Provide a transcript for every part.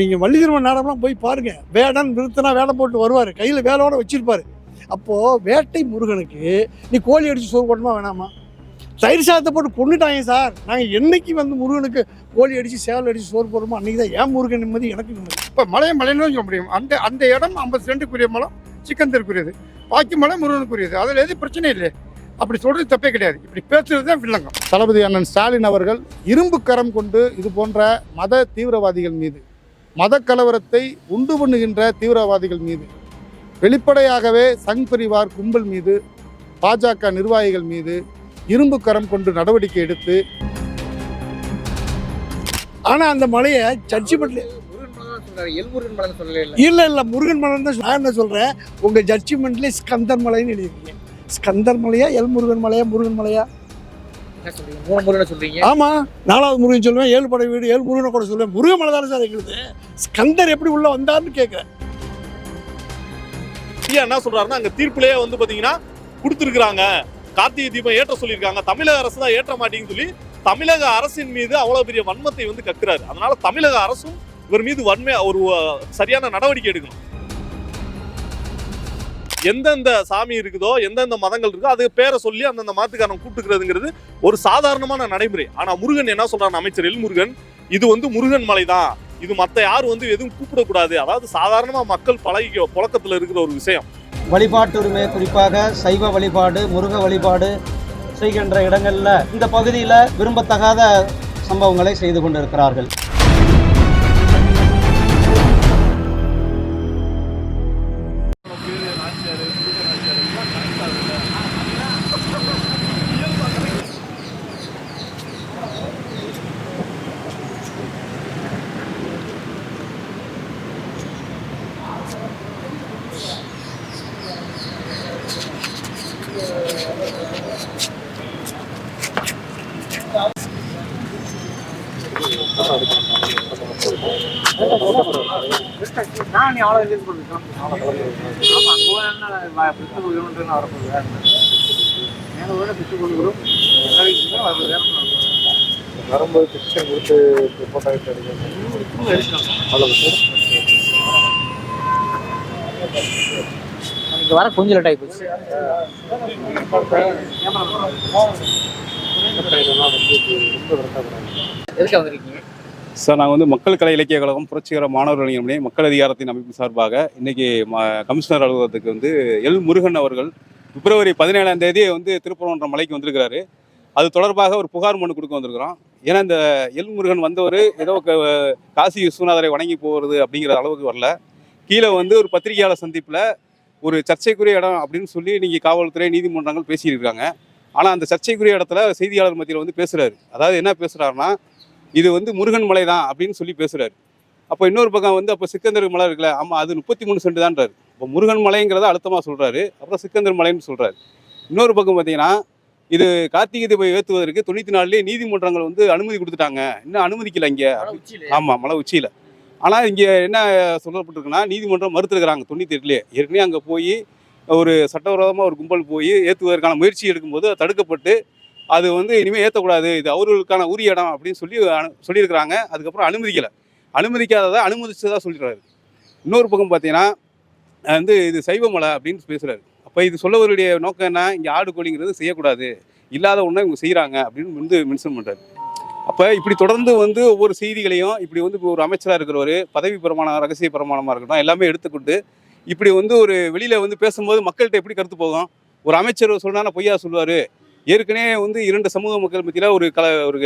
நீங்கள் வள்ளிதிருமன் நாடகம்லாம் போய் பாருங்க. வேடன் நிறுத்தினா வேலை போட்டு வருவார். கையில் வேலையோட வச்சிருப்பாரு. அப்போது வேட்டை முருகனுக்கு நீ கோழி அடித்து சோறு போடணுமா வேணாமா? தயிர் சாதத்தை போட்டு கொண்டுட்டாங்க சார். நாங்கள் என்னைக்கு வந்து முருகனுக்கு கோழி அடித்து சேவல் அடித்து சோறு போடுறோமோ அன்றைக்கி தான் ஏன் முருகன் நிம்மதி எனக்கு நிம்மதி. இப்போ மலையை மலைன்னு சொல்ல முடியும். அந்த அந்த இடம் ஐம்பது சென்ட்டுக்குரிய மலம் சிக்கந்தருக்குரியது. பாக்கி மலை முருகனுக்குரியது. அதில் எது பிரச்சனை இல்லை அப்படி சொல்றது தப்பே கிடையாது. இப்படி பேசுறது தான் வில்லங்கம். தளபதி அண்ணன் ஸ்டாலின் அவர்கள் இரும்பு கரம் கொண்டு இது போன்ற மத தீவிரவாதிகள் மீது மத கலவரத்தை உண்டு பண்ணுகின்ற தீவிரவாதிகள் மீது வெளிப்படையாகவே சங் பரிவார் கும்பல் மீது பாஜக நிர்வாகிகள் மீது இரும்பு கரம் கொண்டு நடவடிக்கை எடுத்து ஆனால் அந்த மலையை மலை சொல்லவே இல்லை. இல்லை முருகன் மலை தான் நான் என்ன சொல்கிறேன் உங்கள் ஜட்ஜிமெண்ட்லேயே ஸ்கந்தர் மலைன்னு எழுதிருக்கீங்க ஸ்கந்தர் மலையா எல் முருகன் மலையா முருகன் மலையா? மூணு முருகனை சொல்றீங்க. ஆமாம் நாலாவது முருகன் சொல்லுவேன் ஏழு படை வீடு ஏழு முருகனை கூட சொல்லுவேன். முருகன் மலை தானே சார் எங்களுக்கு? ஸ்கந்தர் எப்படி உள்ளே வந்தார்னு கேட்குறேன் ஐயா என்ன சொல்றாருன்னா அங்க தீர்ப்புலயே வந்து பாத்தீங்கன்னா கொடுத்துருக்காங்க கார்த்திகை தீபம் ஏற்ற சொல்லியிருக்காங்க. தமிழக அரசு தான் ஏற்ற மாட்டேங்குன்னு சொல்லி தமிழக அரசின் மீது அவ்வளவு பெரிய வன்மத்தை வந்து கக்குறாரு. அதனால தமிழக அரசும் இவர் மீது வன்மை ஒரு சரியான நடவடிக்கை எடுக்கணும். எந்தெந்த சாமி இருக்குதோ எந்தெந்த மதங்கள் இருக்கோ அது பேரை சொல்லி அந்தந்த மதத்துக்காரன் கூப்பிட்டுக்கிறதுங்கிறது ஒரு சாதாரணமான நடைமுறை. ஆனா முருகன் என்ன சொல்கிறான் அமைச்சர் எல் முருகன் இது வந்து முருகன் மலை தான் இது மற்ற யாரும் வந்து எதுவும் கூப்பிடக்கூடாது. அதாவது சாதாரணமா மக்கள் பழகி புழக்கத்தில் இருக்கிற ஒரு விஷயம். வழிபாட்டு உரிமை குறிப்பாக சைவ வழிபாடு முருக வழிபாடு செய்கின்ற இடங்களில் இந்த பகுதியில் விரும்பத்தகாத சம்பவங்களை செய்து கொண்டிருக்கிறார்கள். நான் நீ அவ்வளோ ரிலீஸ் பண்ணிருக்கோம் ஆமா அங்கே பிடிச்சு கொடுக்கணுன்றது வரப்போகுது மேலே கூட வரது வேற வரும்போது பிக்சர் கொடுத்து போட்டோ எடுத்து இங்கே வர கொஞ்சம் லேட் ஆகி போச்சு. எதுக்கு வந்திருக்கீங்க? சார் நாங்கள் வந்து மக்கள் கலை இலக்கிய கழகம் புரட்சிகர மாணவர் இணையமணி மக்கள் அதிகாரத்தின் அமைப்பு சார்பாக இன்னைக்கு கமிஷனர் அலுவலகத்துக்கு வந்து எல் முருகன் அவர்கள் பிப்ரவரி பதினேழாம் தேதி வந்து திருப்பரங்குன்ற மலைக்கு வந்திருக்கிறாரு. அது தொடர்பாக ஒரு புகார் மனு கொடுக்க வந்திருக்கிறோம். ஏன்னா இந்த எல் முருகன் வந்தவர் ஏதோ க- காசி விஸ்வநாதரை வணங்கி போகிறது அப்படிங்கிற அளவுக்கு வரல. கீழே வந்து ஒரு பத்திரிகையாளர் சந்திப்பில் ஒரு சர்ச்சைக்குரிய இடம் அப்படின்னு சொல்லி நீங்கள் காவல்துறை நீதிமன்றங்கள் பேசியிருக்காங்க. ஆனால் அந்த சர்ச்சைக்குரிய இடத்துல செய்தியாளர் மத்தியில் வந்து பேசுகிறாரு அதாவது என்ன பேசுகிறாருன்னா இது வந்து முருகன் மலை தான் அப்படின்னு சொல்லி பேசுறாரு. அப்போ இன்னொரு பக்கம் வந்து அப்போ சிக்கந்தர் மலை இருக்குல்ல ஆமாம் அது முப்பத்தி மூணு சென்ட் தான்றாரு இப்போ முருகன் மலைங்கிறத அழுத்தமாக சொல்றாரு. அப்புறம் சிக்கந்தர் மலைன்னு சொல்றாரு. இன்னொரு பக்கம் பார்த்தீங்கன்னா இது கார்த்திகை தீபம் ஏற்றுவதற்கு தொண்ணூற்றி நாலுலேயே நீதிமன்றங்கள் வந்து அனுமதி கொடுத்துட்டாங்க. இன்னும் அனுமதிக்கல இங்கே. ஆமாம் மலை உச்சியில். ஆனால் இங்கே என்ன சொல்லப்பட்டிருக்குன்னா நீதிமன்றம் மறுத்துருக்குறாங்க தொண்ணூற்றி எட்டுலேயே. ஏற்கனவே அங்கே போய் ஒரு சட்டவிரோதமாக ஒரு கும்பல் போய் ஏற்றுவதற்கான முயற்சி எடுக்கும்போது தடுக்கப்பட்டு அது வந்து இனிமேல் ஏற்றக்கூடாது இது அவர்களுக்கான உரிய இடம் அப்படின்னு சொல்லி அனு- சொல்லியிருக்கிறாங்க. அதுக்கப்புறம் அனுமதிக்கலை. அனுமதிக்காததை அனுமதிச்சதாக சொல்லிடுறாரு. இன்னொரு பக்கம் பார்த்தீங்கன்னா வந்து இது சைவமலை அப்படின்னு பேசுகிறாரு அப்போ இது சொல்லவருடைய நோக்கம் என்ன? இங்கே ஆடு கோழிங்கிறது செய்யக்கூடாது. இல்லாத ஒன்றை இவங்க செய்கிறாங்க அப்படின்னு வந்து மென்ஷன் பண்ணுறாரு அப்போ இப்படி தொடர்ந்து வந்து ஒவ்வொரு செய்திகளையும் இப்படி வந்து இப்போ ஒரு அமைச்சராக இருக்கிறவர் பதவி பிரமாணம் ரகசிய பிரமாணமாக இருக்கட்டும் எல்லாமே எடுத்துக்கொண்டு இப்படி வந்து ஒரு வெளியில் வந்து பேசும்போது மக்கள்கிட்ட எப்படி கருத்து போகும்? ஒரு அமைச்சர் சொன்னால் பொய்யா சொல்லுவார். ஏற்கனவே வந்து இரண்டு சமூக மக்கள் மத்தியில் ஒரு கல ஒரு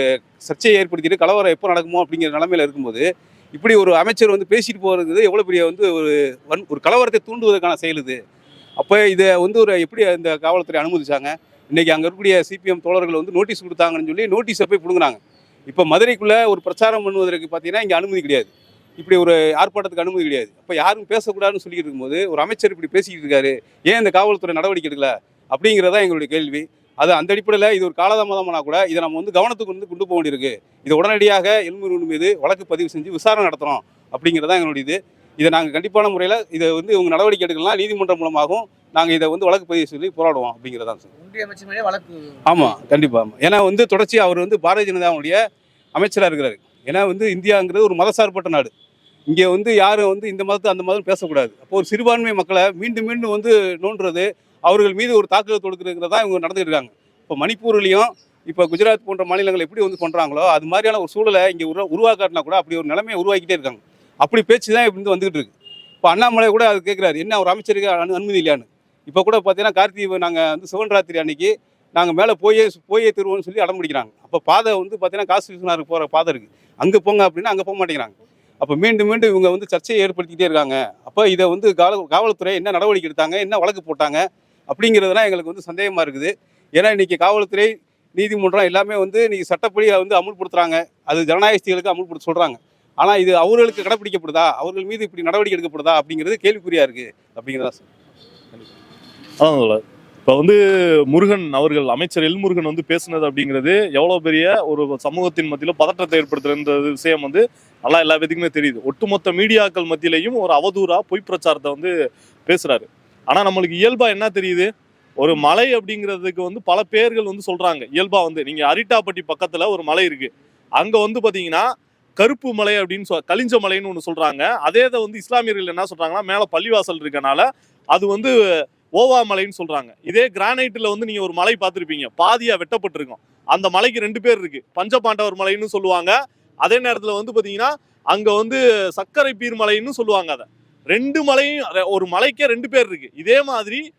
சர்ச்சையை ஏற்படுத்திட்டு கலவரம் எப்போ நடக்குமோ அப்படிங்கிற நிலமையில இருக்கும்போது இப்படி ஒரு அமைச்சர் வந்து பேசிட்டு போகிறது எவ்வளோ பெரிய வந்து ஒரு வன் ஒரு கலவரத்தை தூண்டுவதற்கான செயல் இது. அப்போ இதை வந்து ஒரு எப்படி இந்த காவல்துறை அனுமதிச்சாங்க? இன்றைக்கி அங்கே இருக்கக்கூடிய சிபிஎம் தோழர்கள் வந்து நோட்டீஸ் கொடுத்தாங்கன்னு சொல்லி நோட்டீஸை போய் பிடுங்குறாங்க. இப்போ மதுரைக்குள்ளே ஒரு பிரச்சாரம் பண்ணுவதற்கு பார்த்தீங்கன்னா இங்கே அனுமதி கிடையாது. இப்படி ஒரு ஆர்ப்பாட்டத்துக்கு அனுமதி கிடையாது. அப்போ யாரும் பேசக்கூடாதுன்னு சொல்லிட்டு இருக்கும்போது ஒரு அமைச்சர் இப்படி பேசிக்கிட்டு இருக்காரு. ஏன் இந்த காவல்துறை நடவடிக்கை எடுக்கல? அப்படிங்கிறதான் எங்களுடைய கேள்வி. அது அந்த அடிப்படையில் இது ஒரு காலதாமதமானா கூட இதை நம்ம வந்து கவனத்துக்கு வந்து கொண்டு போக வேண்டியிருக்கு. இதை உடனடியாக எல்முருகன் மீது வழக்கு பதிவு செஞ்சு விசாரணை நடத்துகிறோம் அப்படிங்கிறதா எங்களுடைய இது. இதை நாங்கள் கண்டிப்பான முறையில் இதை வந்து இவங்க நடவடிக்கை எடுக்கலாம் நீதிமன்றம் மூலமாகவும் நாங்கள் இதை வந்து வழக்கு பதிவு சொல்லி போராடுவோம் அப்படிங்கிறதான் சார். வழக்கு ஆமாம் கண்டிப்பாக ஏன்னா வந்து தொடர்ச்சி அவர் வந்து பாரதிய ஜனதாவுடைய அமைச்சராக இருக்கிறாரு. ஏன்னா வந்து இந்தியாங்கிறது ஒரு மதசார்பற்ற நாடு. இங்கே வந்து யாரும் வந்து இந்த மதத்தை அந்த மதம் பேசக்கூடாது. அப்போ ஒரு சிறுபான்மை மக்களை மீண்டும் மீண்டும் வந்து நோண்டுறது அவர்கள் மீது ஒரு தாக்குதல் தொடுக்கிறதா இவங்க நடந்துட்டு இருக்காங்க. இப்போ மணிப்பூர்லேயும் இப்போ குஜராத் போன்ற மாநிலங்கள் எப்படி வந்து பண்ணுறாங்களோ அது மாதிரியான ஒரு சூழலை இங்கே உரு உருவாக்காட்டினா கூட அப்படி ஒரு நிலைமையை உருவாக்கிட்டே இருக்காங்க. அப்படி பேச்சு தான் இப்படி வந்துகிட்டு இருக்கு. இப்போ அண்ணாமலை கூட அது கேட்குறாரு என்ன ஒரு அமைச்சருக்கு அனு அனுமதி இல்லையான்னு? இப்போ கூட பார்த்தீங்கன்னா கார்த்திகை நாங்கள் வந்து சிவன் ராத்திரி அன்னைக்கு நாங்கள் மேலே போயே போயே திருவோம்னு சொல்லி அடம் பிடிக்கிறாங்க. அப்போ பாதை வந்து பார்த்தீங்கன்னா காசு விஸ்வநாதருக்கு போகிற பாதை இருக்குது அங்கே போங்க அப்படின்னா அங்கே போக மாட்டேங்கிறாங்க. அப்போ மீண்டும் மீண்டும் இவங்க வந்து சர்ச்சையை ஏற்படுத்திக்கிட்டே இருக்காங்க. அப்போ இதை வந்து காவல் காவல்துறை என்ன நடவடிக்கை எடுத்தாங்க என்ன வழக்கு போட்டாங்க அப்படிங்கிறதுலாம் எங்களுக்கு வந்து சந்தேகமாக இருக்குது. ஏன்னா இன்னைக்கு காவல்துறை நீதிமன்றம் எல்லாமே வந்து இன்னைக்கு சட்டப்படி வந்து அமுல்படுத்துறாங்க. அது ஜனநாயகஸ்திகளுக்கு அமுல்படுத்த சொல்கிறாங்க ஆனால் இது அவர்களுக்கு கடைப்பிடிக்கப்படுதா? அவர்கள் மீது இப்படி நடவடிக்கை எடுக்கப்படுதா? அப்படிங்கிறது கேள்விக்குறியாக இருக்குது அப்படிங்கிறதா சார். அதான் இப்ப வந்து முருகன் அவர்கள் அமைச்சர் எல் முருகன் வந்து பேசுனது அப்படிங்கிறது எவ்வளவு பெரிய ஒரு சமூகத்தின் மத்தியில பதற்றத்தை ஏற்படுத்துகிற விஷயம் வந்து நல்லா எல்லா பேத்துக்குமே தெரியுது. ஒட்டுமொத்த மீடியாக்கள் மத்தியிலையும் ஒரு அவதூறா பொய் பிரச்சாரத்தை வந்து பேசுறாரு. ஆனால் நம்மளுக்கு இயல்பா என்ன தெரியுது? ஒரு மலை அப்படிங்கிறதுக்கு வந்து பல பேர்கள் வந்து சொல்றாங்க. இயல்பா வந்து நீங்க அரிட்டாப்பட்டி பக்கத்துல ஒரு மலை இருக்கு. அங்க வந்து பாத்தீங்கன்னா கருப்பு மலை அப்படின்னு சொ கலிஞ்ச மலைன்னு ஒன்று சொல்றாங்க. அதே இதை வந்து இஸ்லாமியர்கள் என்ன சொல்றாங்கன்னா மேல பள்ளிவாசல் இருக்கனால அது வந்து ஓவா மலைன்னு சொல்றாங்க. இதே கிரானைட்டில் வந்து நீங்க ஒரு மலை பார்த்துருப்பீங்க. பாதியா வெட்டப்பட்டிருக்கும். அந்த மலைக்கு ரெண்டு பேர் இருக்கு. பஞ்சபாண்டவர் மலைன்னு சொல்லுவாங்க. அதே நேரத்தில் வந்து பார்த்தீங்கன்னா அங்க வந்து சர்க்கரை பீர் மலைன்னு சொல்லுவாங்க அதை. ரெண்டு மலையும் ஒரு மலைக்கே ரெண்டு பேர் இருக்கு. இதே மாதிரி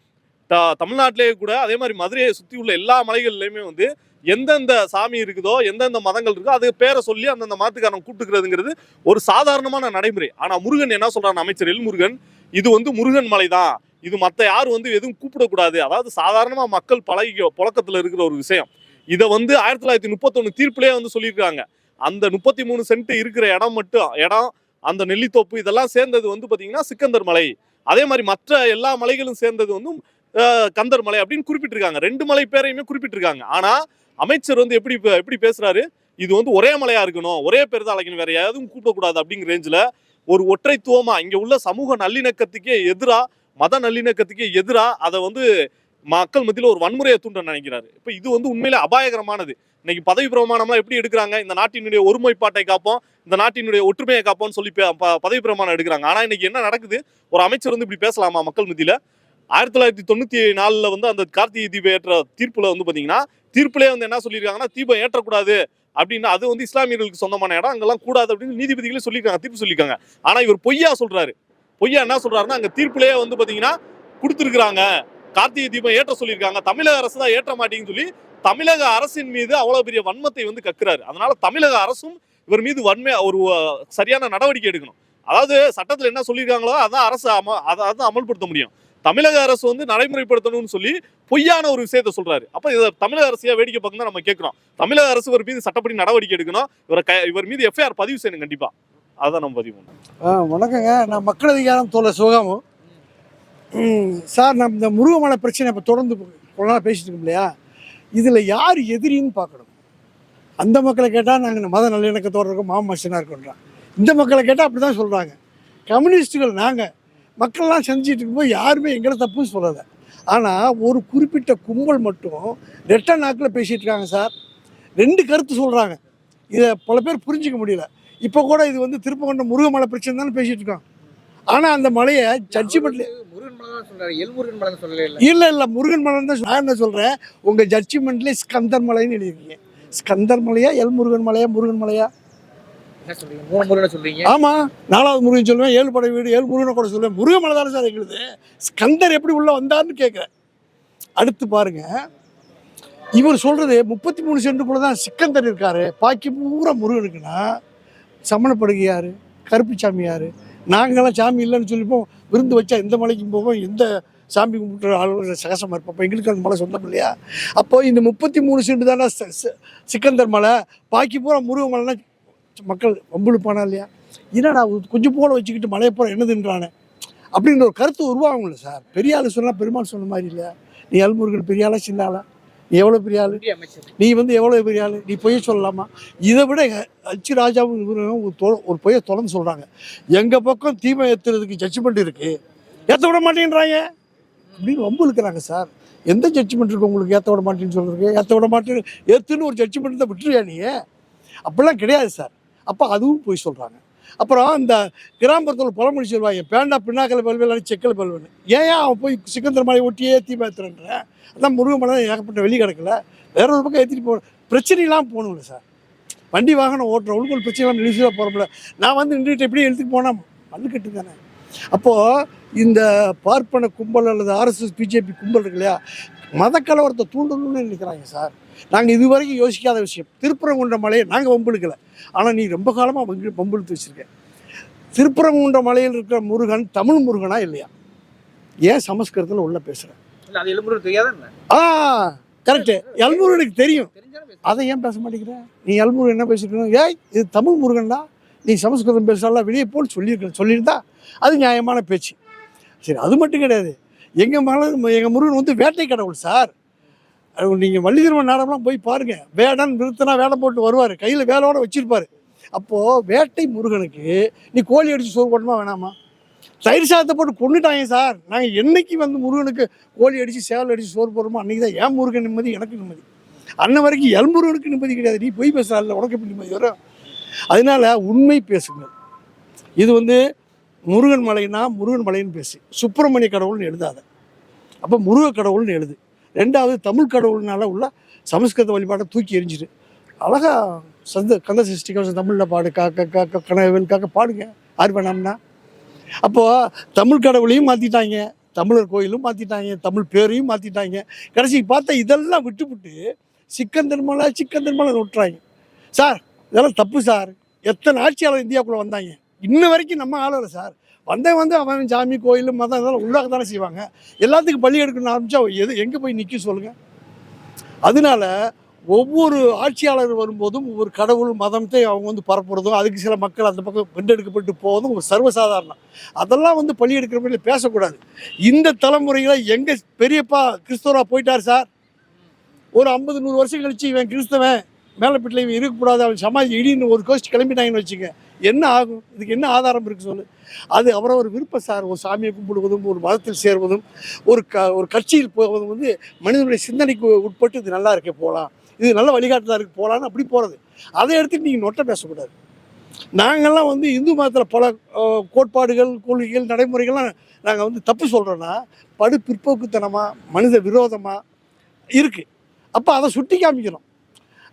த- தமிழ்நாட்டிலேயே கூட அதே மாதிரி மதுரையை சுற்றி உள்ள எல்லா மலைகள்லையுமே வந்து எந்தெந்த சாமி இருக்குதோ எந்தெந்த மதங்கள் இருக்கோ அது பேரை சொல்லி அந்தந்த மதத்துக்காரன் கூட்டுக்கிறதுங்கிறது ஒரு சாதாரணமான நடைமுறை. ஆனால் முருகன் என்ன சொல்கிறான் அமைச்சர் எல் முருகன் இது வந்து முருகன் மலை தான் இது மற்ற யாரும் வந்து எதுவும் கூப்பிடக்கூடாது. அதாவது சாதாரணமாக மக்கள் பழகி புழக்கத்தில் இருக்கிற ஒரு விஷயம். இதை வந்து ஆயிரத்தி தொள்ளாயிரத்தி முப்பத்தொன்று தீர்ப்புலேயே வந்து சொல்லியிருக்காங்க. அந்த முப்பத்தி மூணு சென்ட் இருக்கிற இடம் மட்டும் இடம் அந்த நெல்லித்தோப்பு இதெல்லாம் சேர்ந்தது வந்து பார்த்தீங்கன்னா சிக்கந்தர் மலை. அதே மாதிரி மற்ற எல்லா மலைகளும் சேர்ந்தது வந்து கந்தர் மலை அப்படின்னு குறிப்பிட்டிருக்காங்க. ரெண்டு மலை பேரையுமே குறிப்பிட்டிருக்காங்க. ஆனால் அமைச்சர் வந்து எப்படி எப்படி பேசுறாரு? இது வந்து ஒரே மலையா இருக்கணும் ஒரே பேர் தான் அழைக்கணும் வேற எதுவும் கூப்பிடக்கூடாது அப்படிங்கிற ரேஞ்சில் ஒரு ஒற்றைத்துவமா இங்க உள்ள சமூக நல்லிணக்கத்துக்கே எதிராக மத நல்லிணக்கத்துக்கே எதிராக அதை வந்து மக்கள் மத்தியில் ஒரு வன்முறையை தூண்ட நினைக்கிறாரு. இப்போ இது வந்து உண்மையில அபாயகரமானது. இன்னைக்கு பதவி பிரமாணம்லாம் எப்படி எடுக்கிறாங்க? இந்த நாட்டினுடைய ஒருமைப்பாட்டை காப்போம் இந்த நாட்டினுடைய ஒற்றுமையை காப்போம்னு சொல்லி பதவி பிரமாணம் எடுக்கிறாங்க. ஆனால் இன்னைக்கு என்ன நடக்குது? ஒரு அமைச்சர் வந்து இப்படி பேசலாமா மக்கள் மத்தியில்? ஆயிரத்தி தொள்ளாயிரத்தி தொண்ணூத்தி நாலுல வந்து அந்த கார்த்திகை தீபம் ஏற்ற தீர்ப்புல வந்து பாத்தீங்கன்னா தீர்ப்புலேயே வந்து என்ன சொல்லியிருக்காங்கன்னா தீபம் ஏற்றக்கூடாது அப்படின்னு. அது வந்து இஸ்லாமியர்களுக்கு சொந்தமான இடம். அங்கெல்லாம் கூடாது அப்படின்னு நீதிபதிகளே சொல்லியிருக்காங்க தீர்ப்பு சொல்லியிருக்காங்க. ஆனா இவர் பொய்யா சொல்றாரு. பொய்யா என்ன சொல்றாருன்னா அங்க தீர்ப்புலேயே வந்து பாத்தீங்கன்னா கொடுத்துருக்குறாங்க. கார்த்திகை தீபம் ஏற்ற சொல்லியிருக்காங்க. தமிழக அரசு தான் ஏற்ற மாட்டேங்குன்னு சொல்லி தமிழக அரசின் மீது அவ்வளவு பெரிய வன்மத்தை வந்து கக்குறாரு. அதனால தமிழக அரசும் இவர் மீது வன்மை ஒரு சரியான நடவடிக்கை எடுக்கணும். அதாவது சட்டத்துல என்ன சொல்லியிருக்காங்களோ அதான் அரசு அம அதை அதான் அமல்படுத்த முடியும். தமிழக அரசு வந்து நடைமுறைப்படுத்தணும்னு சொல்லி பொய்யான ஒரு விஷயத்த சொல்றாரு. அப்ப இதை தமிழக அரசியா வேடிக்கை பார்க்கணும் நம்ம கேட்கிறோம். தமிழக அரசு இவர் மீது சட்டப்படி நடவடிக்கை எடுக்கணும். இவரை க- இவர் மீது எஃப்ஐஆர் பதிவு செய்யணும் கண்டிப்பா. அதான் நம்ம பதிவு. வணக்கங்க. நான் மக்கள் அதிகாரம் தோல சுகமும் சார் நம்ம இந்த முருகமலை பிரச்சனை இப்போ தொடர்ந்து கொஞ்ச நாள் பேசிட்டு இருக்கோம் இல்லையா? இதில் யார் எதிரின்னு பார்க்கணும். அந்த மக்களை கேட்டால் நாங்கள் மத நல்லிணக்கத்தோடு இருக்கோம் மாமசனாக இருக்கோன்றான் இந்த மக்களை கேட்டால் அப்படி தான் சொல்கிறாங்க கம்யூனிஸ்ட்டுகள் நாங்கள் மக்கள்லாம் செஞ்சிட்டு இருக்கும்போது யாருமே எங்களை தப்புன்னு சொல்லலை. ஆனால் ஒரு குறிப்பிட்ட கும்பல் மட்டும் ரெட்ட நாக்கில் பேசிகிட்டு இருக்காங்க சார். ரெண்டு கருத்து சொல்கிறாங்க இதை பல பேர் புரிஞ்சிக்க முடியல. இப்போ கூட இது வந்து திருப்பகொண்ட முருகமலை பிரச்சனை தானே பேசிகிட்டு இருக்கோம் ஆனால் அந்த மலையை ஜட்ஜ்மெண்ட்ல இல்லை. இல்லை முருகன் மலை தான் நான் என்ன சொல்கிறேன் உங்கள் ஜட்ஜ்மெண்ட்லேயே ஸ்கந்தர் மலைன்னு எழுதிருக்கீங்க ஸ்கந்தர் மலையா எல் முருகன் மலையா முருகன் மலையா? ஆமாம் நாலாவது முருகன் சொல்லுவேன் ஏழு படை வீடு ஏழு முருகனை கூட சொல்லுவேன். முருகன் மலை தானே சார் எங்களுது? ஸ்கந்தர் எப்படி உள்ளே வந்தார்னு கேட்குறேன் அடுத்து பாருங்க. இவர் சொல்கிறது முப்பத்தி மூணு சென்ட்டுக்குள்ளே தான் சிக்கந்தர் இருக்காரு. பாக்கி பூரா முருகனுக்குன்னா சமணப்படுகை யார்? கருப்புச்சாமி யார்? நாங்களாம் சாமி இல்லைன்னு சொல்லிப்போம். விருந்து வச்சா எந்த மலைக்கும் போவோம் எந்த சாமி கும்பிட்டு ஆளுநர் சகசமாக இருப்போம் எங்களுக்கு அந்த மலை சொந்தம் இல்லையா? அப்போ இந்த முப்பத்தி மூணு சென்ட் தானே ச- சிக்கந்தர் மலை. பாக்கி பூரா முருக மலைனா மக்கள் வம்புழுப்பானா இல்லையா? என்னடா நான் கொஞ்சம் போல வச்சுக்கிட்டு மலையை போகிற என்னதுன்றானே அப்படின்ற ஒரு கருத்து உருவாகும்ல சார். பெரிய ஆளு சொன்னால் பெருமாள் சொன்ன மாதிரி இல்லையா? நீ அல்முருகன் பெரிய ஆளா சின்ன ஆளா? எவ்வளோ பெரிய ஆளு? நீ வந்து எவ்வளோ பெரிய ஆளு? நீ பொய்ய சொல்லலாமா? இதை விட அச்சு ராஜாவும் இவரும் ஒரு ஒரு பொய்ய தொடர்ந்து சொல்கிறாங்க எங்கள் பக்கம் தீமை ஏற்றுறதுக்கு ஜட்ஜ்மெண்ட் இருக்குது ஏற்ற விட மாட்டேன்றாங்க அப்படின்னு வம்பு இழுக்கிறாங்க சார். எந்த ஜட்ஜ்மெண்ட் இருக்கு உங்களுக்கு? ஏற்ற விட மாட்டேன்னு சொல்கிறதுக்கு ஏற்ற விட மாட்டேன்னு ஏற்றுன்னு ஒரு ஜட்ஜ்மெண்ட் தான் விட்டுறியா நீ அப்படிலாம் கிடையாது சார். அப்போ அதுவும் போய் சொல்கிறாங்க அப்புறம் இந்த கிராமத்தில் பழமொழி சொல்லுவாங்க பேண்டா பின்னாக்கல் பல்வேல் செக்கல் பல்வேல் ஏன் அவன் போய் சிக்கந்தர் மலை ஒட்டியே தீ மாத்துறன்ற? அதான் முருகமலை ஏகப்பட்ட வெளி கிடக்கல. வேற ஒரு பக்கம் ஏற்றிட்டு போகணும் பிரச்சனைலாம் போகணும்ல சார் வண்டி வாகனம் ஓட்டுற ஒரு பிரச்சனை இல்லாமல் போகிறோம்ல நான் வந்து நின்றுட்டு எப்படி எடுத்துட்டு போனால் மல்லுக்கட்டு தானே. அப்போது இந்த பார்ப்பன கும்பல் அல்லது ஆர்எஸ்எஸ் பிஜேபி கும்பல் இருக்கு இல்லையா மதக்கலவரத்தை தூண்டணும்னு நினைக்கிறாங்க சார் நாங்கள் இது வரைக்கும் யோசிக்காத விஷயம். திருப்பரங்குன்ற மலையை நாங்கள் வம்பிழுக்கலை. ஆனால் நீ ரொம்ப காலமாக வம்பு வம்பிழுத்து வச்சுருக்க. திருப்பரங்குன்ற மலையில் இருக்கிற முருகன் தமிழ் முருகனா இல்லையா? ஏன் சமஸ்கிருதத்தில் உள்ள பேசுகிறேன் ஆ கரெக்டு எல்முருகனுக்கு தெரியும். அதை ஏன் பேச மாட்டேங்கிற? நீ எல்முருகன் என்ன பேசிருக்கணும் ஏய் இது தமிழ் முருகன்டா. நீ சமஸ்கிருதம் பேசலாம் வெளியே போல் சொல்லியிருக்க சொல்லியிருந்தா அது நியாயமான பேச்சு. சரி அது மட்டும் கிடையாது. எங்கள் மலை எங்கள் முருகன் வந்து வேட்டை கடவுள் சார். நீங்கள் மல்லிகர்மன் நாடகம்லாம் போய் பாருங்கள் வேடன் விருத்தனா வேலை போட்டு வருவார். கையில் வேலையோட வச்சுருப்பார். அப்போது வேட்டை முருகனுக்கு நீ கோழி அடித்து சோறு போடணுமா வேணாமா? தயிர் சாதத்தை போட்டு கொண்டுட்டாங்க சார். நாங்கள் என்னைக்கு வந்து முருகனுக்கு கோழி அடித்து சேவல் அடித்து சோறு போடுறோமோ அன்றைக்கி தான் ஏன் முருகன் நிம்மதி எனக்கு நிம்மதி. அன்ன வரைக்கும் எல்முருகனுக்கு நிம்மதி கிடையாது. நீ போய் பேசுகிறாள் உனக்கு எப்படி நிம்மதி வரும்? அதனால உண்மை பேசுங்க இது வந்து முருகன் மலைன்னா முருகன் மலைன்னு பேசு. சுப்பிரமணிய கடவுள்னு எழுதாத. அப்போ முருக கடவுள்னு எழுது. ரெண்டாவது தமிழ் கடவுள்னால உள்ள சமஸ்கிருத வழிபாட்டை தூக்கி எறிஞ்சிட்டு அழகா சந்த கந்த சஷ்டி கவசம் தமிழில் பாடு காக்க காக்க கனவேல் காக்க பாடுங்க. ஆர் வேணாம்னா அப்போது தமிழ் கடவுளையும் மாற்றிட்டாங்க தமிழர் கோயிலும் மாற்றிட்டாங்க தமிழ் பேரையும் மாற்றிட்டாங்க கடைசிக்கு பார்த்தா இதெல்லாம் விட்டுவிட்டு சிக்கந்தர் மலை சிக்கந்தர் மலை விட்டுறாங்க. சார் இதெல்லாம் தப்பு சார். எத்தனை ஆட்சியாளர் இந்தியாவுக்குள்ளே வந்தாங்க? இன்ன வரைக்கும் நம்ம ஆளலை சார். வந்தேன் வந்து அவன் சாமி கோயில் மதம் இதெல்லாம் உள்ளாக தானே செய்வாங்க. எல்லாத்துக்கும் பள்ளி எடுக்கணும்னு ஆரம்பிச்சா எது எங்கே போய் நிற்க சொல்லுங்கள் அதனால ஒவ்வொரு ஆட்சியாளர் வரும்போதும் ஒவ்வொரு கடவுள் மதத்தை அவங்க வந்து பரப்புறதும் அதுக்கு சில மக்கள் அந்த பக்கம் வென்றெடுக்கப்பட்டு போவதும் ஒரு சர்வசாதாரணம். அதெல்லாம் வந்து பள்ளி எடுக்கிற மாதிரி பேசக்கூடாது. இந்த தலைமுறையில் எங்கள் பெரியப்பா கிறிஸ்தவராக போயிட்டார் சார்? ஒரு ஐம்பது நூறு வருஷம் கழிச்சு இவன் கிறிஸ்தவன் மேலப்பட்டில் இவன் இருக்கக்கூடாது அவன் சமாஜ் இடின்னு ஒரு கோஷ்டி கிளம்பிட்டாங்கன்னு வச்சுங்க என்ன ஆகும்? இதுக்கு என்ன ஆதாரம் இருக்குது சொல்லு? அது அவரவர் விருப்பம் சார் ஒரு சாமியை கும்பிடுவதும் ஒரு மதத்தில் சேர்வதும் ஒரு க ஒரு கட்சியில் போவதும் வந்து மனிதனுடைய சிந்தனைக்கு உட்பட்டு இது நல்லா இருக்கே போகலாம் இது நல்ல வழிகாட்டுதா இருக்கு போகலான்னு அப்படி போகிறது அதை எடுத்துட்டு நீங்கள் நொட்டை பேசக்கூடாது. நாங்கள்லாம் வந்து இந்து மதத்தில் பல கோட்பாடுகள் கொள்கைகள் நடைமுறைகள்லாம் நாங்கள் வந்து தப்பு சொல்கிறோன்னா படு பிற்போக்குத்தனமாக மனித விரோதமாக இருக்குது அப்போ அதை சுட்டி காமிக்கணும்.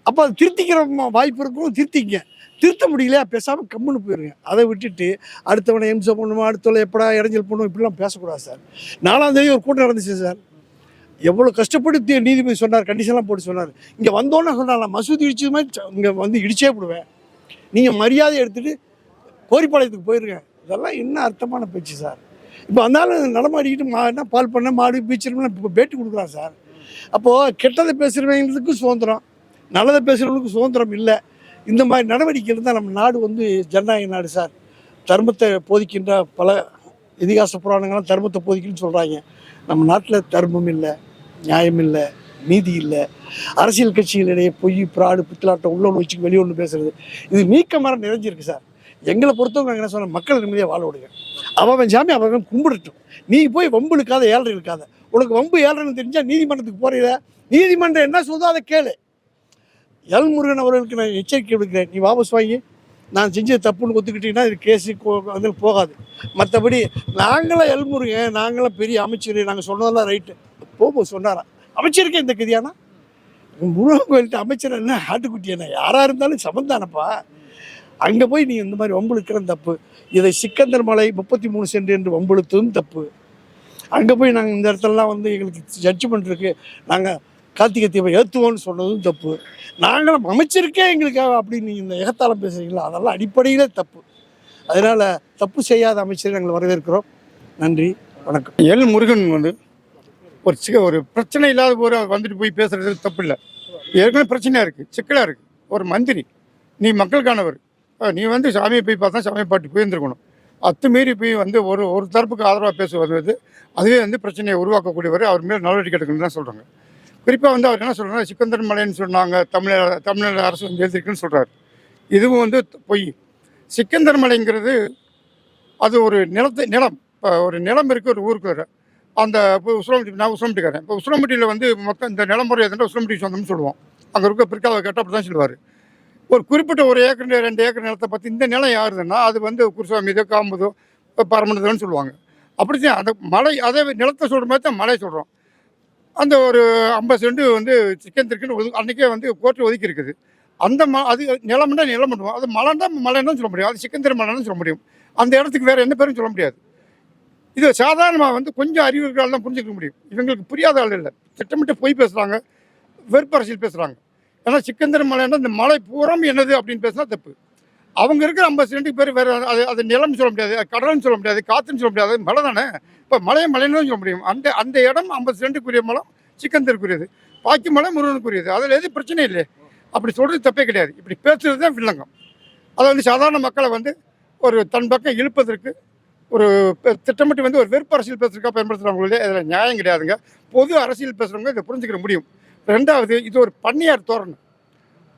அப்போ அது திருத்திக்கிற வாய்ப்பு இருக்கும் திருத்திங்க. திருத்த முடியலையா பேசாமல் கம்முன்னு போயிருங்க. அதை விட்டுட்டு அடுத்தவனை எம்சம் பண்ணுமா அடுத்தவளை எப்படா இடைஞ்சல் பண்ணுவோம் இப்படிலாம் பேசக்கூடாது சார். நாலாம் தேதி ஒரு கூட்டம் நடந்துச்சு சார். எவ்வளோ கஷ்டப்பட்டு நீதிபதி சொன்னார் கண்டிஷன்லாம் போட்டு சொன்னார். இங்கே வந்தோன்னே சொன்னார் நான் மசூதி இடிச்சது மாதிரி இங்கே வந்து இடிச்சே விடுவேன். நீங்கள் மரியாதை எடுத்துகிட்டு கோரிப்பாளையத்துக்கு போயிருங்க. இதெல்லாம் என்ன அர்த்தமான பேச்சு சார். இப்போ வந்தாலும் நடமாடிக்கிட்டு மா என்ன பால் பண்ண மாடு பீச்சிருமெல்லாம் இப்போ பேட்டி கொடுக்குறான் சார். அப்போது கெட்டதை பேசுகிறவங்களுக்கு சுதந்திரம். நல்லதை பேசுகிறவங்களுக்கு சுதந்திரம் இல்லை. இந்த மாதிரி நடவடிக்கை இருந்தால் நம்ம நாடு வந்து ஜனநாயக நாடு சார். தர்மத்தை போதிக்கின்ற பல இதிகாச புராணங்கள்லாம் தர்மத்தை போதிக்குன்னு சொல்கிறாங்க நம்ம நாட்டில் தர்மம் இல்லை நியாயம் இல்லை நீதி இல்லை. அரசியல் கட்சிகளிடையே பொய் பிராடு பித்தலாட்டம் உள்ள ஒன்று வச்சு வெளியே ஒன்று பேசுறது. இது நீக்க மரம் நிறைஞ்சிருக்கு சார். எங்களை பொறுத்தவங்க என்ன சொன்ன மக்கள் நிம்மதியாக வாழ விடுங்க. அவன் சாமி அவன் கும்பிடட்டும். நீ போய் வம்பு இழுக்காத ஏழரை இருக்காத உனக்கு வம்பு ஏழரைன்னு தெரிஞ்சால் நீதிமன்றத்துக்கு போகிறீங்க நீதிமன்றம் என்ன சொல்லுதோ அதை கேளு. எல் முருகன் அவர்களுக்கு நான் எச்சரிக்கை விடுக்கிறேன். நீ வாபஸ் வாங்கி நான் செஞ்சது தப்புன்னு ஒத்துக்கிட்டீங்கன்னா இது கேஸு வந்து போகாது. மற்றபடி நாங்களாம் எல் முருகன் நாங்களாம் பெரிய அமைச்சர் நாங்கள் சொன்னதெல்லாம் ரைட்டு போகும்போது சொன்னாரா அமைச்சருக்கே இந்த கதியானா? முருகன் கோயில்கிட்ட அமைச்சர் என்ன? ஆட்டுக்குட்டி என்ன? யாராக இருந்தாலும் சமந்தானப்பா. அங்கே போய் நீ இந்த மாதிரி வம்புழுக்கிற தப்பு. இதை சிக்கந்தர் மலை முப்பத்தி மூணு சென்ட் என்று வம்புழுத்ததும் தப்பு. அங்கே போய் நாங்கள் இந்த இடத்துலலாம் வந்து எங்களுக்கு ஜட்ஜ்மெண்ட் இருக்குது நாங்கள் கார்த்திகை தீபம் ஏற்றுவோம்னு சொன்னதும் தப்பு. நாங்களும் அமைச்சிருக்கே எங்களுக்காக அப்படின்னு நீங்கள் இந்த எகத்தாளம் பேசுகிறீங்களா அதெல்லாம் அடிப்படையில் தப்பு. அதனால் தப்பு செய்யாத அமைச்சரை நாங்கள் வரவேற்கிறோம். நன்றி வணக்கம். எல் முருகன் வந்து ஒரு சிக்க ஒரு பிரச்சனை இல்லாத ஒரு வந்துட்டு போய் பேசுகிறது தப்பு இல்லை. ஏற்கனவே பிரச்சனையாக இருக்குது சிக்கலாக இருக்குது ஒரு மந்திரி நீ மக்களுக்கானவர். நீ வந்து சாமியை போய் பார்த்தா சாமியை பாட்டு போயிருந்துருக்கணும் அத்துமீறி போய் வந்து ஒரு ஒரு தரப்புக்கு ஆதரவாக பேசுவது அதுவே வந்து பிரச்சனையை உருவாக்கக்கூடியவர் அவர் மேலே நடவடிக்கை எடுக்கணும்னு தான் சொல்கிறாங்க குறிப்பாக வந்து அவர் என்ன சொல்கிறார் சிக்கந்தர் மலைன்னு சொன்னாங்க தமிழக தமிழ்நாடு அரசு வந்து எழுதியிருக்குன்னு சொல்கிறார் இதுவும் வந்து பொய். சிக்கந்தர் மலைங்கிறது அது ஒரு நிலத்தை நிலம். இப்போ ஒரு நிலம் இருக்குது ஒரு ஊருக்கு அந்த இப்போ உசுரம்பட்டி நான் உசுரம்பட்டிக்காரன் இப்போ உசுரம்பட்டியில் வந்து மொத்தம் இந்த நிலமுறை எதுனா உசுரம்பட்டி சொந்தம்னு சொல்லுவோம். அங்கே இருக்க பிற்கால கேட்டால் அப்படி தான் சொல்லுவார். ஒரு குறிப்பிட்ட ஒரு ஏக்கர் ரெண்டு ஏக்கர் நிலத்தை பற்றி இந்த நிலம் யாருதுன்னா அது வந்து குருசாமிதோ காம்புதோ பரமனதோன்னு சொல்லுவாங்க. அப்படி தான் அந்த மலை அதே நிலத்தை சொல்கிற மாதிரி தான் மலை சொல்கிறோம் அந்த ஒரு ஐம்பது செண்டு வந்து சிக்கன் திருக்குன்னு ஒது அன்றைக்கே வந்து கோர்ட்டு ஒதுக்கி இருக்குது அந்த ம அது நிலம்னா நிலம் பண்ணுவோம். அது மலைன்னா மலைன்னு சொல்ல முடியும். அது சிக்கன் திரு மலைன்னு சொல்ல முடியும். அந்த இடத்துக்கு வேறு எந்த பேரும் சொல்ல முடியாது. இது சாதாரணமாக வந்து கொஞ்சம் அறிவு தான் புரிஞ்சுக்க முடியும். இவங்களுக்கு புரியாத ஆள் இல்லை. திட்டமிட்டு போய் பேசுகிறாங்க வெறுப்பரசியல் பேசுகிறாங்க ஏன்னா சிக்கந்தர் மலைன்னா இந்த மலை பூரம் என்னது அப்படின்னு பேசினா தப்பு. அவங்க இருக்கிற ஐம்பது சென்ட்டுக்கு பேர் வேறு அது அது நிலம்னு சொல்ல முடியாது. கடல்னு சொல்ல முடியாது. காற்றுன்னு சொல்ல முடியாது. மலை தானே. இப்போ மலையை மலைன்னு சொல்ல முடியும். அந்த அந்த இடம் ஐம்பது சென்ட்டுக்குரிய மலம் சிக்கந்தருக்குரியது. பாக்கி மலை முருகனுக்குரியது. அதில் எதுவும் பிரச்சனை இல்லை அப்படி சொல்கிறது தப்பே கிடையாது. இப்படி பேசுறது தான் வில்லங்கம். அதை வந்து சாதாரண மக்களை வந்து ஒரு தன் பக்கம் இழுப்பதற்கு ஒரு திட்டமிட்டு வந்து ஒரு வெறுப்பு அரசியல் பேசுறதுக்காக பயன்படுத்துகிறவங்களே அதில் நியாயம் கிடையாதுங்க. பொது அரசியல் பேசுகிறவங்க இதை புரிஞ்சுக்கிற முடியும். ரெண்டாவது இது ஒரு பன்னியார் தோரணம்.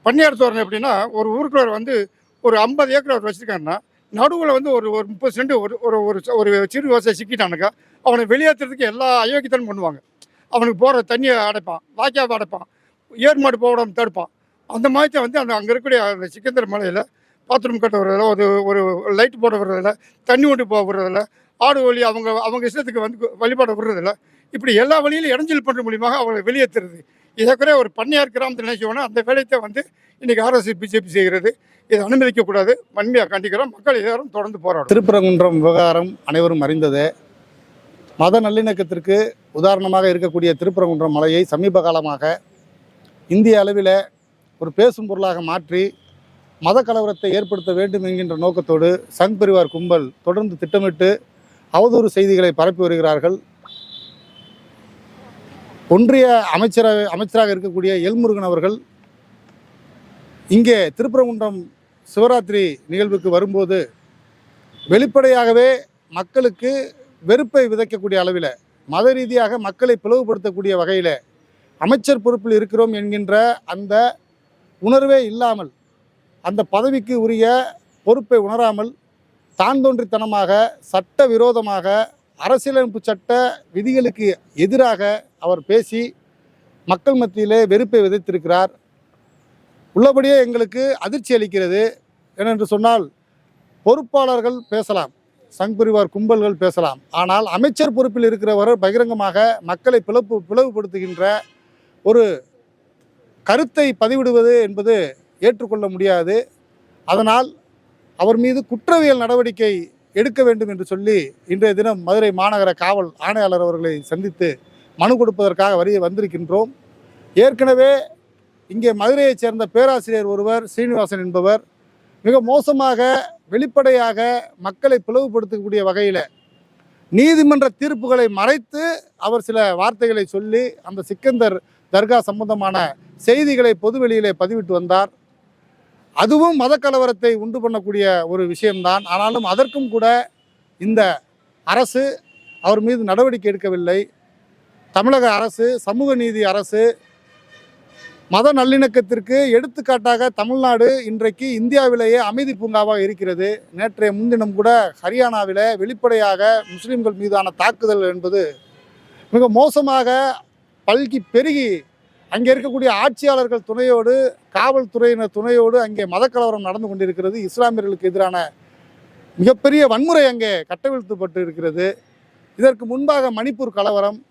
பன்னியார் தோரணம் எப்படின்னா ஒரு ஊருக்குள்ள வந்து ஒரு ஐம்பது ஏக்கர் அவர் வச்சுருக்காருன்னா நடுவில் வந்து ஒரு ஒரு முப்பது சென்ட் ஒரு ஒரு ஒரு ஒரு சிறு விவசாயி சிக்கிட்டானுக்கா அவனை வெளியேற்றுறதுக்கு எல்லா அயோக்கியத்தனம் பண்ணுவாங்க. அவனுக்கு போகிற தண்ணியை அடைப்பான் வாய்க்காவை அடைப்பான் ஏர்மாடு போடாமல் தடுப்பான். அந்த மாதிரி தான் வந்து அந்த அங்கே இருக்கக்கூடிய அந்த சிக்கந்தர் மலையில் பாத்ரூம் கட்ட வர்றதில்ல ஒரு ஒரு லைட் போட விடுறதில்ல தண்ணி ஒன்று போக விடுறதில்ல ஆடு வழி அவங்க அவங்க இஷ்டத்துக்கு வந்து வழிபாட விடுறதில்ல இப்படி எல்லா வழியிலும் இடைஞ்சல் பண்ணுற மூலியமாக அவங்களை வெளியேற்றுறது இதற்குறைய ஒரு பண்ணையார் கிராமத்தில் நினைச்சோன்னா அந்த வேலையத்தை வந்து இன்றைக்கி ஆர்எஸ்எஸ் பிஜேபி செய்கிறது. இதை அனுமதிக்கக்கூடாது. வன்மையாக கண்டிக்கிறோம். மக்கள் எல்லாரும் தொடர்ந்து போராடும் திருப்பரங்குன்றம் விவகாரம் அனைவரும் அறிந்ததே. மத நல்லிணக்கத்திற்கு உதாரணமாக இருக்கக்கூடிய திருப்பரங்குன்றம் மலையை சமீப காலமாக இந்திய அளவில் ஒரு பேசும் பொருளாக மாற்றி மத கலவரத்தை ஏற்படுத்த வேண்டும் என்கின்ற நோக்கத்தோடு சங் பரிவார் கும்பல் தொடர்ந்து திட்டமிட்டு அவதூறு செய்திகளை பரப்பி வருகிறார்கள். ஒன்றிய அமைச்சராக அமைச்சராக இருக்கக்கூடிய எல்முருகன் அவர்கள் இங்கே திருப்பரங்குன்றம் சிவராத்திரி நிகழ்வுக்கு வரும்போது வெளிப்படையாகவே மக்களுக்கு வெறுப்பை விதைக்கக்கூடிய அளவில் மத ரீதியாக மக்களை பிளவுபடுத்தக்கூடிய வகையில் அமைச்சர் பொறுப்பில் இருக்கிறோம் என்கின்ற அந்த உணர்வே இல்லாமல் அந்த பதவிக்கு உரிய பொறுப்பை உணராமல் தான் தோன்றித்தனமாக சட்ட விரோதமாக அரசியலமைப்பு சட்ட விதிகளுக்கு எதிராக அவர் பேசி மக்கள் மத்தியிலே வெறுப்பை விதைத்திருக்கிறார். உள்ளபடியே எங்களுக்கு அதிர்ச்சி அளிக்கிறது ஏனென்று சொன்னால் பொறுப்பாளர்கள் பேசலாம் சங் பிரிவார் கும்பல்கள் பேசலாம். ஆனால் அமைச்சர் பொறுப்பில் இருக்கிறவர் பகிரங்கமாக மக்களை பிளப்பு பிளவுபடுத்துகின்ற ஒரு கருத்தை பதிவிடுவது என்பது ஏற்றுக்கொள்ள முடியாது. அதனால் அவர் மீது குற்றவியல் நடவடிக்கை எடுக்க வேண்டும் என்று சொல்லி இன்றைய தினம் மதுரை மாநகர காவல் ஆணையாளர் அவர்களை சந்தித்து மனு கொடுப்பதற்காக வரி வந்திருக்கின்றோம். ஏற்கனவே இங்கே மதுரையைச் சேர்ந்த பேராசிரியர் ஒருவர் சீனிவாசன் என்பவர் மிக மோசமாக வெளிப்படையாக மக்களை பிளவுபடுத்தக்கூடிய வகையில் நீதிமன்ற தீர்ப்புகளை மறைத்து அவர் சில வார்த்தைகளை சொல்லி அந்த சிக்கந்தர் தர்கா சம்பந்தமான செய்திகளை பொதுவெளியிலே பதிவிட்டு வந்தார். அதுவும் மதக்கலவரத்தை உண்டு பண்ணக்கூடிய ஒரு விஷயம்தான். ஆனாலும் அதற்கும் கூட இந்த அரசு அவர் மீது நடவடிக்கை எடுக்கவில்லை. தமிழக அரசு சமூக நீதி அரசு மத நல்லிணக்கத்திற்கு எடுத்துக்காட்டாக தமிழ்நாடு இன்றைக்கு இந்தியாவிலேயே அமைதி பூங்காவாக இருக்கிறது. நேற்றைய முன்தினம் கூட ஹரியானாவில் வெளிப்படையாக முஸ்லிம்கள் மீதான தாக்குதல் என்பது மிக மோசமாக பல்கி பெருகி அங்கே இருக்கக்கூடிய ஆட்சியாளர்கள் துணையோடு காவல்துறையினர் துணையோடு அங்கே மதக்கலவரம் நடந்து கொண்டிருக்கிறது. இஸ்லாமியர்களுக்கு எதிரான மிகப்பெரிய வன்முறை அங்கே கட்டவிழ்த்துப்பட்டு இருக்கிறது இதற்கு முன்பாக மணிப்பூர் கலவரம்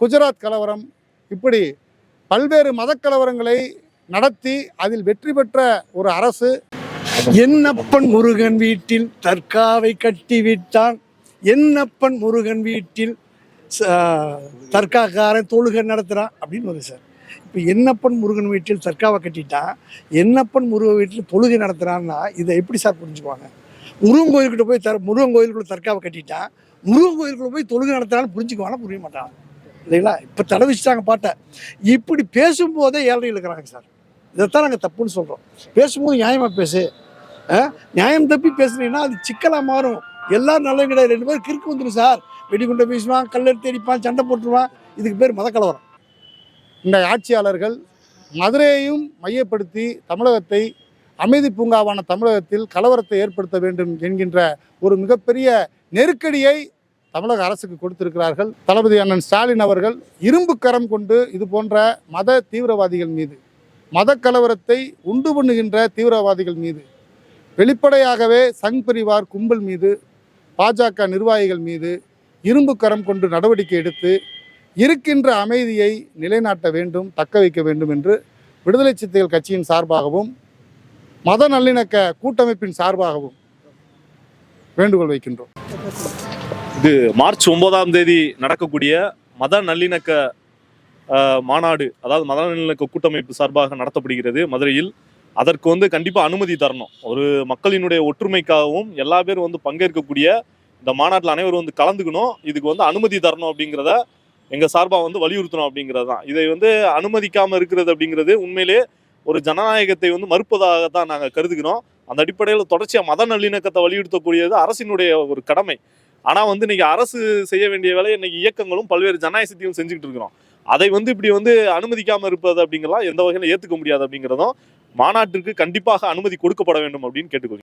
குஜராத் கலவரம் இப்படி பல்வேறு மதக்கலவரங்களை நடத்தி அதில் வெற்றி பெற்ற ஒரு அரசு. என்னப்பன் முருகன் வீட்டில் தர்காவை கட்டி விட்டான் என்னப்பன் முருகன் வீட்டில் ச- தர்காக்காரன் தொழுகை நடத்துகிறான் அப்படின்னு வருது சார். இப்போ என்னப்பன் முருகன் வீட்டில் தற்காவை கட்டிட்டான் என்னப்பன் முருகன் வீட்டில் தொழுகை நடத்துகிறான்னா இதை எப்படி சார் புரிஞ்சுக்குவாங்க? முருகன் கோயில்கிட்ட போய் தர் முருகன் கோயிலுக்குள்ள தற்காவை கட்டிட்டான் முருகன் கோயிலுக்குள்ள போய் தொழுகை நடத்துறான்னு புரிஞ்சுக்குவானா புரிய மாட்டான்? இல்லைங்களா? இப்போ தடை வச்சுட்டாங்க பாட்டை. இப்படி பேசும்போதே ஏழை இழுக்கிறாங்க சார். இதைத்தான் நாங்கள் தப்புன்னு சொல்கிறோம் பேசும்போது நியாயமாக பேசு. ஆ? நியாயம் தப்பி பேசுனீங்கன்னா அது சிக்கலாக மாறும். எல்லாரும் நல்லவங்க கிடையாது ரெண்டு பேரும் கிறுக்கு வந்துடும் சார். வெடிகுண்டை வீசுவான் கல்லெடுத்து அடிப்பான் சண்டை போட்டுருவான். இதுக்கு பேர் மதக்கலவரம். இந்த ஆட்சியாளர்கள் மதுரையையும் மையப்படுத்தி தமிழகத்தை அமைதி பூங்காவான தமிழகத்தில் கலவரத்தை ஏற்படுத்த வேண்டும் என்கின்ற ஒரு மிகப்பெரிய நெருக்கடியை தமிழக அரசுக்கு கொடுத்திருக்கிறார்கள். தளபதி அண்ணன் ஸ்டாலின் அவர்கள் இரும்பு கரம் கொண்டு இது போன்ற மத தீவிரவாதிகள் மீது மத கலவரத்தை உண்டு பண்ணுகின்ற தீவிரவாதிகள் மீது வெளிப்படையாகவே சங் பரிவார் கும்பல் மீது பாஜக நிர்வாகிகள் மீது இரும்பு கரம் கொண்டு நடவடிக்கை எடுத்து இருக்கின்ற அமைதியை நிலைநாட்ட வேண்டும் தக்க வைக்க வேண்டும் என்று விடுதலை சிறுத்தைகள் கட்சியின் சார்பாகவும் மத நல்லிணக்க கூட்டமைப்பின் சார்பாகவும் வேண்டுகோள் வைக்கின்றோம். இது மார்ச் ஒன்பதாம் தேதி நடக்கக்கூடிய மத நல்லிணக்க மாநாடு அதாவது மத நல்லிணக்க கூட்டமைப்பு சார்பாக நடத்தப்படுகிறது மதுரையில். அதற்கு வந்து கண்டிப்பாக அனுமதி தரணும். ஒரு மக்களினுடைய ஒற்றுமைக்காகவும் எல்லா பேரும் வந்து பங்கேற்கக்கூடிய இந்த மாநாட்டில் அனைவரும் வந்து கலந்துக்கணும். இதுக்கு வந்து அனுமதி தரணும் அப்படிங்கிறத எங்கள் சார்பாக வந்து வலியுறுத்தணும் அப்படிங்கிறது தான். இதை வந்து அனுமதிக்காமல் இருக்கிறது அப்படிங்கிறது உண்மையிலே ஒரு ஜனநாயகத்தை வந்து மறுப்பதாக தான் நாங்கள் கருதுகிறோம். அந்த அடிப்படையில் தொடர்ச்சியாக மத நல்லிணக்கத்தை வலியுறுத்தக்கூடியது அரசினுடைய ஒரு கடமை. ஆனால் வந்து இன்னைக்கு அரசு செய்ய வேண்டிய வேலையை இன்னைக்கு இயக்கங்களும் பல்வேறு ஜனநாயக சக்திகளும் செஞ்சுக்கிட்டு இருக்கிறோம். அதை வந்து இப்படி வந்து அனுமதிக்காமல் இருப்பது அப்படிங்கிறலாம் எந்த வகையில் ஏற்றுக்க முடியாது அப்படிங்கிறதும் மாநாட்டிற்கு கண்டிப்பாக அனுமதி கொடுக்கப்பட வேண்டும் அப்படின்னு கேட்டுக்கொள்கிறேன்.